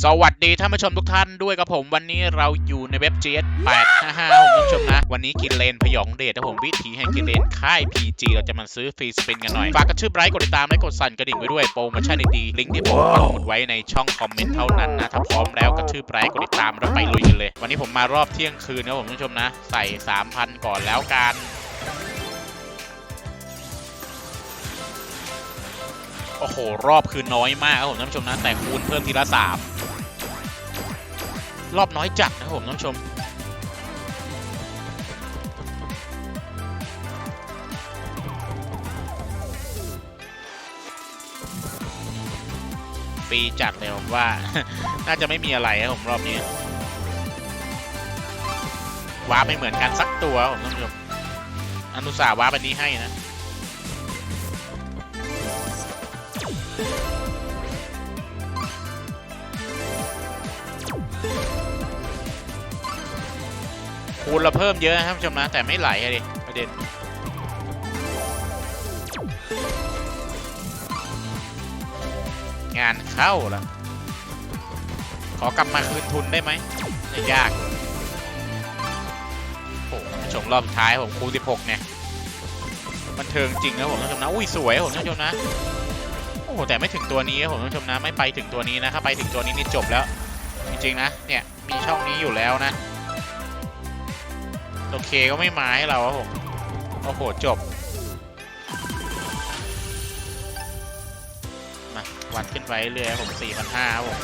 สวัสดีท่านผู้ชมทุกท่านด้วยกับผมวันนี้เราอยู่ในเว็บ GS 855ผมท่านผู้ชมนะ วันนี้กินเลนพยองเดชนะผมวิถีแห่งกินเลนค่าย PG เราจะมาซื้อฟรีสปินกันหน่อย ฝากกันชื่อไบรท์กดติดตามและกดสั่นกระดิ่งไว้ด้วยโปรโมชั่นดีๆลิงก์ที่ผมปักหมุดไว้ในช่องคอมเมนต์เท่านั้นนะ ถ้าพร้อมแล้วก็ชื่อไบรท์กดติดตามแล้วไปลุยกันเลย วันนี้ผมมารอบเที่ยงคืนนะผมผู้ชมนะ ใส่ 3,000 ก่อนแล้วกันโอ้โหรอบคือน้อยมากครับผมท่านผู้ชมนะแต่คูณเพิ่มทีละสาม รอบน้อยจัดนะครับผมท่านชม ปีจัดเลยผมว่า น่าจะไม่มีอะไรครับผมรอบนี้ว้าร์ปไม่เหมือนกันสักตัวครับผมท่านผู้ชมอนุสาว้าร์ปอันนี้ให้นะ คูณเราเพิ่มเยอะนะครับผู้ชมนะแต่ไม่ไหลอะดิประเด็นงานเข้าละขอกลับมาคืนทุนได้ไหมยากโอ้โหชมรอบท้ายผมคูณ16เนี่ยบันเทิงจริงนะผมท่านผู้ชมนะอุ้ยสวยผมท่านผู้ชมนะโอ้โหแต่ไม่ถึงตัวนี้ครับผมท่านผู้ชมนะไม่ไปถึงตัวนี้นะถ้าไปถึงตัวนี้นี่จบแล้ว จริงๆนะเนี่ยมีช่องนี้อยู่แล้วนะ โอเคก็ไม่มาให้เราครับผมโอ้โหจบมาวัดขึ้นไปเรื่อยผม4,500ครับผม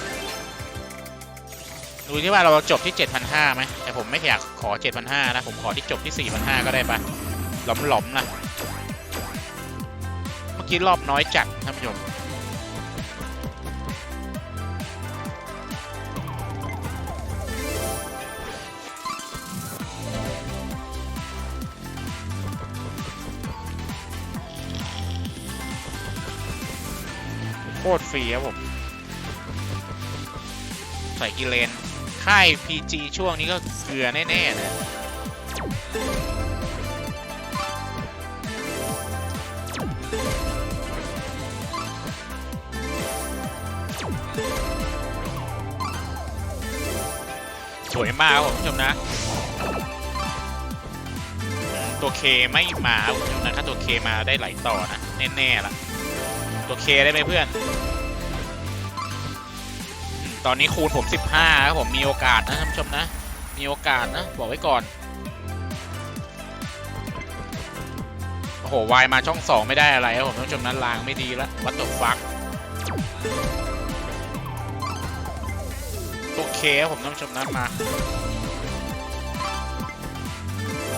ดูที่ว่าเราจบที่7,500ไหมแต่ผมไม่อยากขอ7,500นะผมขอที่จบที่4,500ก็ได้ปะหลอมหลอมๆนะเมื่อกี้รอบน้อยจัดท่านผู้ชม โคตรฟรีครับผม ใส่กิเลน ค่าย PG ช่วงนี้ก็เกลือแน่ๆนะสวยมากครับผมผู้ชมนะ ตัวเคไม่มาครับผมผู้ชมนะถ้าตัวเคมาได้ไหลต่อนะ แน่ ๆ ล่ะ ตัวเคได้ไหมเพื่อน ตอนนี้คูณผม 15ครับผมมีโอกาสนะท่านผู้ชมนะ มีโอกาสนะ บอกไว้ก่อน โอ้โหวายมาช่องสองไม่ได้อะไรครับผมท่านผู้ชมนั้นลางไม่ดีแล้ววัตถุฟักตัวเคครับผมท่านผู้ชมนั้นมา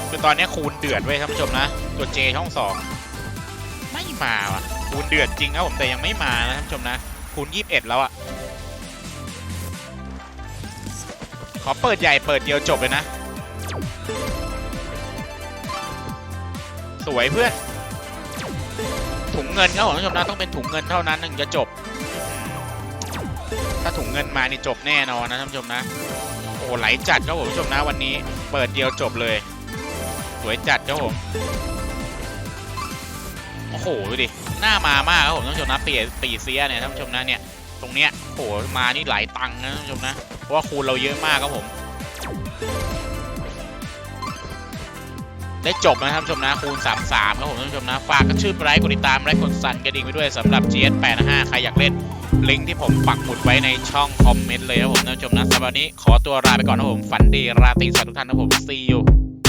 คือตอนนี้คูณเดือดไว้ท่านผู้ชมนะ ตัวเจช่องสองไม่มาว่ะ คูณเดือดจริงครับผมแต่ยังไม่มานะท่านผู้ชมนะคูณ 21 แล้วอะขอเปิดใหญ่เปิดเดียวจบเลยนะ สวยเพื่อนถุงเงินครับผมท่านผู้ชมนะต้องเป็นถุงเงินเท่านั้นถึงจะจบ ถ้าถุงเงินมานี่จบแน่นอนนะท่านผู้ชมนะโอ้ไหลจัดครับผมท่านผู้ชมนะวันนี้ เปิดเดียวจบเลย สวยจัดครับผม โอ้โหดูดิหน้ามามากครับผมท่านผู้ชมนะเปียปีเซียเนี่ยท่านผู้ชมนะเนี่ยตรงเนี้ยโอ้โหมานี่หลายตังค์นะท่านผู้ชมนะเพราะว่าคูณเราเยอะมากครับผม ได้จบนะท่านผู้ชมนะคูณ 33ครับผมท่านผู้ชมนะฝากกันชื่อไลค์กดติดตามและกดสั่นกระดิ่งไปด้วยสำหรับ GS 85 ใครอยากเล่นลิงก์ที่ผมปักหมุดไว้ในช่องคอมเมนต์เลยครับผมท่านผู้ชมนะสำหรับวันนี้ขอตัวลาไปก่อนนะผมฝันดีราตรีสวัสดิ์ทุกท่านนะผม see you